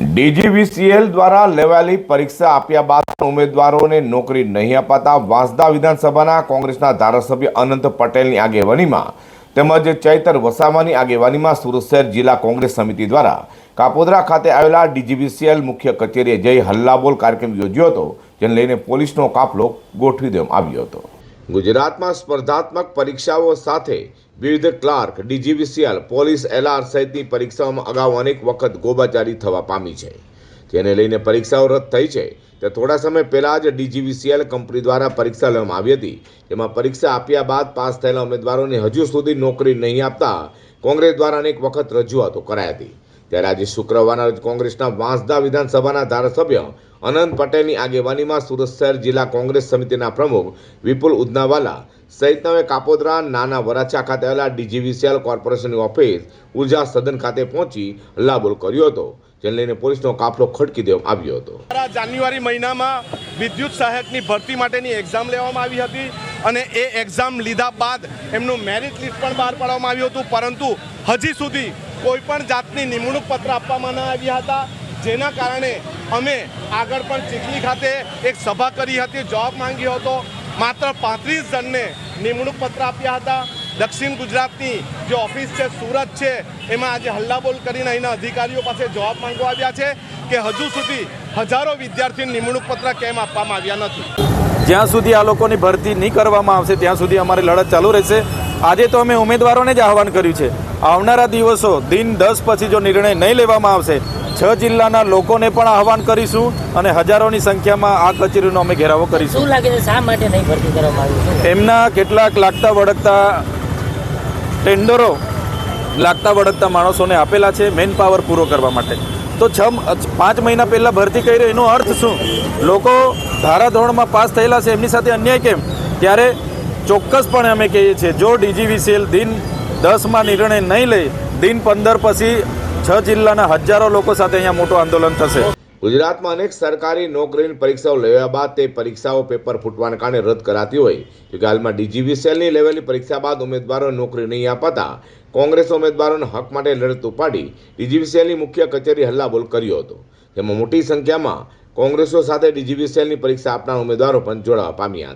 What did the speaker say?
DGVCL દ્વારા લેવાયેલી પરીક્ષા આપ્યા બાદ ઉમેદવારોને નોકરી નહીં અપાતા વાંસદા વિધાનસભાના કોંગ્રેસના ધારાસભ્ય અનંત પટેલની આગેવાનીમાં તેમજ ચૈતર વસાવાની આગેવાનીમાં સુરત શહેર જિલ્લા કોંગ્રેસ સમિતિ દ્વારા કાપોદરા ખાતે આવેલા ડીજીવીસીએલ મુખ્ય કચેરીએ જઈ હલ્લાબોલ કાર્યક્રમ યોજ્યો હતો, જેને લઈને પોલીસનો કાફલો ગોઠવી દેવામાં આવ્યો હતો. ગુજરાતમાં સ્પર્ધાત્મક પરીક્ષાઓ સાથે વિવિધ ક્લાર્ક, ડીજીવીસીએલ, પોલીસ એલઆર સહિતની પરીક્ષાઓમાં અગાઉ અનેક વખત ગોબાચારી થવા પામી છે. જેને લઈને પરીક્ષાઓ રદ થઈ છે તે થોડા સમય પહેલાં જ ડીજીવીસીએલ કંપની દ્વારા પરીક્ષા લેવામાં આવી હતી. જેમાં પરીક્ષા આપ્યા બાદ પાસ થયેલા ઉમેદવારોને હજુ સુધી નોકરી નહીં આપતા કોંગ્રેસ દ્વારા અનેક વખત રજૂઆતો કરાઈ હતી. ત્યારે આજે શુક્રવારના રોજ કોંગ્રેસના વાંસદા વિધાનસભાના ધારાસભ્ય અનંત પટેલની આગેવાનીમાં સુરત શહેર જિલ્લા કોંગ્રેસ સમિતિના પ્રમુખ વિપુલ ઉદનાવાલા સહિતના કાપોદરા, નાના વરાછા ખાતે આવેલા ડીજીવીસીએલ કોર્પોરેશનની ઓફિસ ઊર્જા સદન ખાતે પહોંચી હલ્લાબોલ કર્યો હતો, જેને લઈને પોલીસનો કાફલો ખડકી દેવામાં આવ્યો હતો. જાન્યુઆરી મહિનામાં વિદ્યુત સહાયકની ભરતી માટેની એક્ઝામ લેવામાં આવી હતી અને એ એક્ઝામ લીધા બાદ એમનું મેરિટ લિસ્ટ પણ બહાર પાડવામાં આવ્યું હતું, પરંતુ હજી સુધી કોઈ પણ જાતની નિમણૂક પત્ર આપવામાં ન આવ્યા હતા, જેના કારણે અમે આગળ પણ ચીખલી ખાતે એક સભા કરી હતી જોબ માંગ્યો હતો. માત્ર પાંત્રીસ જણને નિમણૂક પત્ર આપ્યા હતા. દક્ષિણ ગુજરાતની જે ઓફિસ છે, સુરત છે, એમાં આજે હલ્લાબોલ કરીને અહીંના અધિકારીઓ પાસે જવાબ માંગવા આવ્યા છે કે હજુ સુધી હજારો વિદ્યાર્થીઓને નિમણૂક પત્ર કેમ આપવામાં આવ્યા નથી. જ્યાં સુધી આ લોકોની ભરતી નહીં કરવામાં આવશે, ત્યાં સુધી અમારી લડત ચાલુ રહેશે. આજે તો અમે ઉમેદવારોને જ આહવાન કર્યું છે. આવનારા દિવસો દિન દસ પછી જો નિર્ણય નહીં લેવામાં આવશે છ જિલ્લાના લોકોને પણ આહવાન કરીશું અને હજારોની સંખ્યામાં આ કચેરીનો અમે ઘેરાવો કરીશું. લાગે છે શા માટે નહીં ભરતી કરવામાં આવી એમના કેટલાક લાગતા વળગતા ટેન્ડરો લાગતા વળગતા માણસોને આપેલા છે મેન પાવર પૂરો કરવા માટે. તો છ પાંચ મહિના પહેલાં ભરતી કરી એનો અર્થ શું? લોકો ધારાધોરણમાં પાસ થયેલા છે એમની સાથે અન્યાય કેમ? ત્યારે ચોક્કસપણે અમે કહીએ છીએ જો ડીજીવીસીએલ દિન દસમાં નિર્ણય નહીં લે દિન પંદર પછી છ જિલ્લાના હજારો લોકો સાથે અહીંયા મોટું આંદોલન થશે. ગુજરાતમાં અનેક સરકારી નોકરીની પરીક્ષાઓ લેવા બાદ તે પરીક્ષાઓ પેપર ફૂટવાને કારણે રદ કરાતી હોય. જોકે હાલમાં ડીજીવીસીએલની લેવેલી પરીક્ષા બાદ ઉમેદવારોને નોકરી નહીં અપાતા કોંગ્રેસ ઉમેદવારોના હક માટે લડત ઉપાડી ડીજીવીસીએલની મુખ્ય કચેરી હલ્લાબોલ કર્યો હતો. જેમાં મોટી સંખ્યામાં કોંગ્રેસો સાથે ડીજીવીસીએલની પરીક્ષા આપનાર ઉમેદવારો પણ જોડાવા પામ્યા હતા.